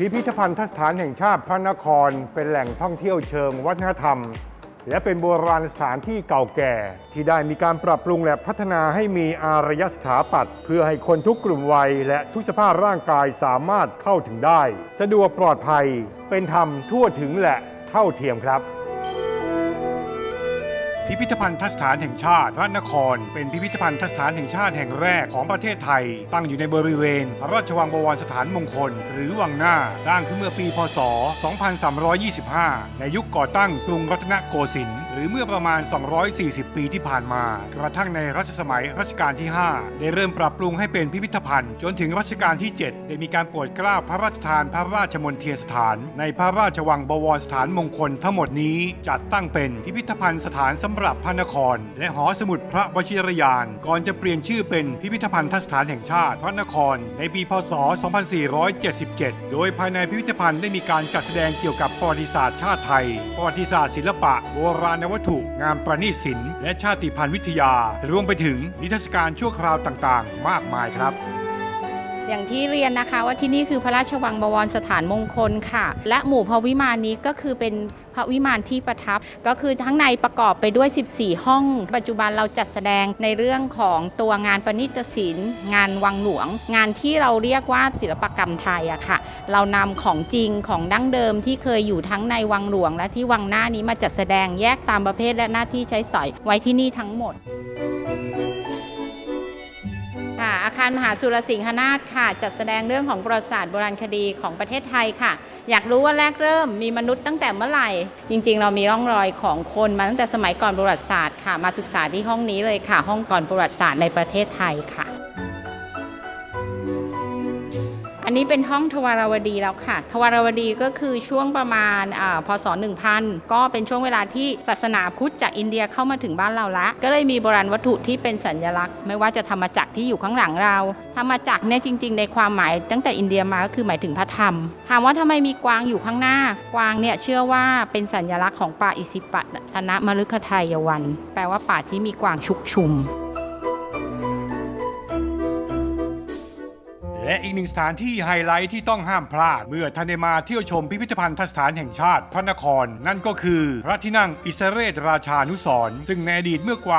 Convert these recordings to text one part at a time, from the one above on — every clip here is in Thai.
พิพิธภัณฑสถานแห่งชาติพระนคร เป็นแหล่งท่องเที่ยวเชิงวัฒนธรรม และเป็นโบราณสถานที่เก่าแก่ ที่ได้มีการปรับปรุงและพัฒนาให้มีอารยสถาปัตย์เพื่อให้คนทุกกลุ่มวัย และทุกสภาพร่างกายสามารถเข้าถึงได้ สะดวกปลอดภัย เป็นธรรมทั่วถึงและเท่าเทียมครับ พิพิธภัณฑสถานแห่งชาติพระนคร เป็นพิพิธภัณฑสถานแห่งชาติแห่งแรกของประเทศไทย ตั้งอยู่ในบริเวณ พระราชวังบวรสถานมงคล หรือวังหน้า สร้างขึ้นเมื่อปี พศ 2325 ในยุคก่อตั้งกรุงรัตนโกสินทร์ รือเมื่อประมาณ 240 ปีที่ผ่านมา กระทั่งในรัชสมัยรัชกาลที่ 5 ได้เริ่มปรับปรุงให้เป็นพิพิธภัณฑ์ จนถึงรัชกาลที่ 7 ได้มีการโปรดเกล้าพระราชทานพระราชมนเทียสถาน ในพระราชวังบวรสถานมงคลทั้งหมดนี้จัดตั้งเป็นพิพิธภัณฑ์สถานสำหรับพระนคร และหอสมุดพระวชิรยาน ก่อนจะเปลี่ยนชื่อเป็นพิพิธภัณฑสถานแห่งชาติ พระนคร ในปีพศ 2477 โดยภายในพิพิธภัณฑ์ได้มีการจัดแสดงเกี่ยวกับประวัติศาสตร์ชาติไทยประวัติศาสตร์ศิลปะโบราณวัตถุ งานประณีตศิลป์และชาติพันธุ์วิทยารวมไปถึงนิทรรศการชั่วคราวต่างๆ มากมายครับ อย่างที่เรียนนะคะว่าที่นี่คือพระราชวังบวรสถานมงคลค่ะ และหมู่พระวิมานนี้ก็คือเป็นพระวิมานที่ประทับ ก็คือทั้งในประกอบไปด้วย 14 ห้อง ปัจจุบันเราจัดแสดงในเรื่องของตัวงานประณีตศิลป์ งานวังหลวง งานที่เราเรียกว่าศิลปกรรมไทยอะค่ะ เรานำของจริงของดั้งเดิมที่เคยอยู่ทั้งในวังหลวง และที่วังหน้านี้มาจัดแสดงแยกตามประเภทและหน้าที่ใช้สอยไว้ที่นี่ทั้งหมด ค่ะอาคารมหาสุรสิงหนาถค่ะ จัดแสดงเรื่องของประวัติศาสตร์โบราณคดีของประเทศไทยค่ะ อยากรู้ว่าแรกเริ่มมีมนุษย์ตั้งแต่เมื่อไหร่ จริงๆ เรามีร่องรอยของคนมาตั้งแต่สมัยก่อนประวัติศาสตร์ค่ะ มาศึกษาที่ห้องนี้เลยค่ะ ห้องก่อนประวัติศาสตร์ในประเทศไทยค่ะ อันนี้เป็นห้องทวารวดีแล้วค่ะ ทวารวดีก็คือช่วงประมาณอพศ 1000 ก็เป็นช่วงเวลาที่ศาสนาพุทธจากอินเดียเข้ามาถึงบ้านเราละ ก็เลยมีโบราณวัตถุที่เป็นสัญลักษณ์ ไม่ว่าจะธรรมจักรที่อยู่ข้างหลังเรา ธรรมจักรเนี่ยจริง ๆ ในความหมายตั้งแต่อินเดียมาก็คือหมายถึงพระธรรม ถามว่าทำไมมีกวางอยู่ข้างหน้า กวางเนี่ยเชื่อว่าเป็นสัญลักษณ์ของป่าอิสิปตนมฤคทายวัน แปลว่าป่าที่มีกวางชุกชุม และอีกหนึ่งสถานที่ไฮไลท์ที่ต้องห้ามพลาด เมื่อท่านได้มาเที่ยวชมพิพิธภัณฑสถานแห่งชาติพระนคร นั่นก็คือพระที่นั่งอิสรเรศราชานุสรซึ่งในอดีตเมื่อกว่า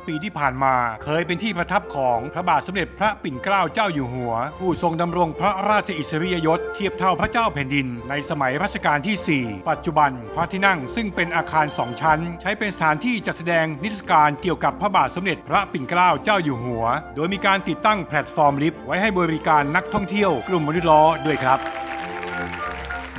150 ปีที่ผ่านมา เคยเป็นที่ประทับของพระบาทสมเด็จพระปิ่นเกล้าเจ้าอยู่หัว ผู้ทรงดำรงพระราชอิสริยยศเทียบเท่าพระเจ้าแผ่นดิน ในสมัยรัชกาลที่ 4 ปัจจุบันพระที่นั่งซึ่งเป็นอาคารสองชั้น ใช้เป็นสถานที่จัดแสดงนิทรรศการเกี่ยวกับพระบาทสมเด็จพระปิ่นเกล้าเจ้าอยู่หัว โดยมีการติดตั้งแพลตฟอร์มลิฟต์ไว้ให้บริการนักท่องเที่ยวกลุ่มมนุษย์ล้อด้วยครับ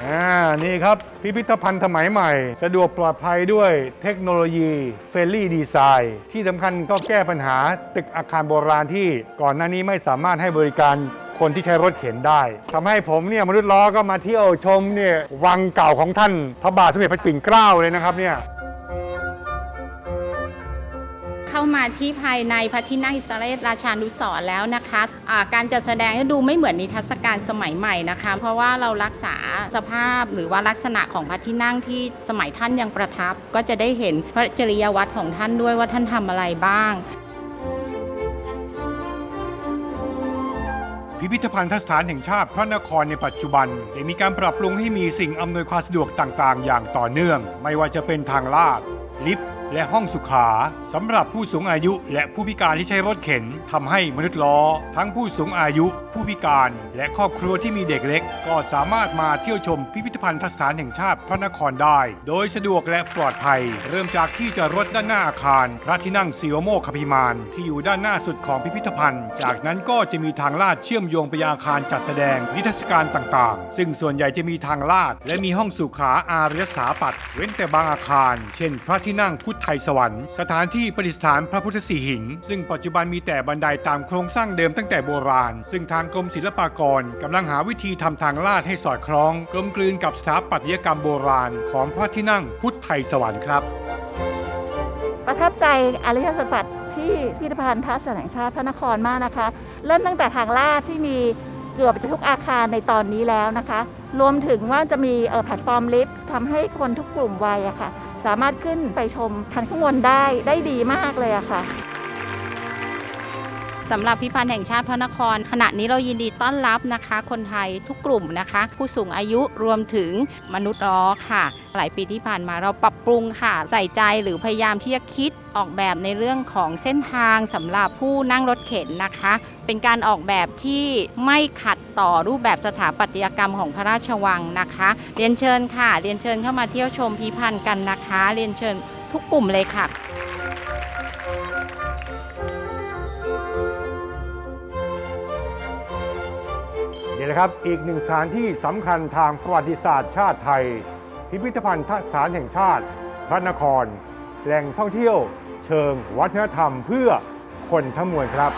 อ่านี่ครับพิพิธภัณฑ์สมัยใหม่ สะดวกปลอดภัยด้วยเทคโนโลยีเฟรนลี่ดีไซน์ที่สำคัญก็แก้ปัญหาตึกอาคารโบราณที่ก่อนหน้านี้ไม่สามารถให้บริการคนที่ใช้รถเข็นได้ทำให้ผมเนี่ยมนุษย์ล้อก็มาเที่ยวชมเนี่ยวังเก่าของท่านพระบาทสมเด็จพระปิ่นเกล้าเลยนะครับเนี่ย เข้ามาที่ภายในพระที่นั่งอิสราเอลราชานุสรณ์แล้วนะคะะการจัดแสดงจะดูไม่เหมือนนิทรรศการสมัยใหม่นะคะ เพราะว่าเรารักษาสภาพหรือว่าลักษณะของพระที่นั่งที่สมัยท่านยังประทับ ก็จะได้เห็นพระจริยวัตรของท่านด้วยว่าท่านทำอะไรบ้างพิพิธภัณฑสถานแห่งชาติพระนครในปัจจุบันได้มีการปรับปรุงให้มีสิ่งอำนวยความสะดวกต่างๆ อย่างต่อเนื่อง ไม่ว่าจะเป็นทางลาดลิฟต์ และห้องสุขาสำหรับผู้สูงอายุ และผู้พิการที่ใช้รถเข็นทำให้มนุษย์ล้อ ทั้งผู้สูงอายุ ผู้พิการ และครอบครัวที่มีเด็กเล็ก ก็สามารถมาเที่ยวชมพิพิธภัณฑ์สถานแห่งชาติพระนครได้ โดยสะดวกและปลอดภัย เริ่มจากที่จอดรถด้านหน้าอาคาร พระที่นั่งศิวโมกขพิมานที่อยู่ด้านหน้าสุดของพิพิธภัณฑ์ จากนั้นก็จะมีทางลาดเชื่อมโยงไปยังอาคารจัดแสดงนิทรรศการต่างๆ ซึ่งส่วนใหญ่จะมีทางลาด และมีห้องสุขาอารยสถาปัตย์เว้นแต่บางอาคาร เช่น พระที่นั่งพุทธไทยสวรรค์สถานที่ประดิษฐานพระพุทธสีหิง ซึ่งปัจจุบันมีแต่บันไดตามโครงสร้างเดิมตั้งแต่โบราณ ซึ่งทางกรมศิลปากรกำลังหาวิธีทำทางลาดให้สอดคล้อง กลมกลืนกับสถาปัตยกรรมโบราณ ของพระที่นั่งพุทธไทยสวรรค์ครับ ประทับใจอารยสถาปัตย์ที่พิพิธภัณฑ์ทัศนแห่งชาติพระนครมากนะคะ เริ่มตั้งแต่ทางลาดที่มีเกือบจะทุกอาคารในตอนนี้แล้วนะคะ รวมถึงว่าจะมีเอ่อแพลตฟอร์มลิฟต์ทำให้คนทุกกลุ่มวัยอะค่ะ สามารถขึ้นไปชมทันข้างบนได้ได้ดีมากเลยอะค่ะ สำหรับพิพิธภัณฑ์แห่งชาติพระนคร ขณะนี้เรายินดีต้อนรับนะคะ คนไทยทุกกลุ่มนะคะ ผู้สูงอายุรวมถึงมนุษย์ล้อค่ะ หลายปีที่ผ่านมาเราปรับปรุงค่ะ ใส่ใจหรือพยายามที่จะคิดออกแบบในเรื่องของเส้นทางสำหรับผู้นั่งรถเข็นนะคะ เป็นการออกแบบที่ไม่ขัดต่อรูปแบบสถาปัตยกรรมของพระราชวังนะคะ เรียนเชิญค่ะ เรียนเชิญเข้ามาเที่ยวชมพิพิธภัณฑ์กันนะคะ เรียนเชิญทุกกลุ่มเลยค่ะ นี่แหละครับ อีกหนึ่งสถานที่สำคัญทางประวัติศาสตร์ชาติไทย พิพิธภัณฑ์สถานแห่งชาติ พระนคร แหล่งท่องเที่ยว เชิงวัฒนธรรมเพื่อคนทั้งมวลครับ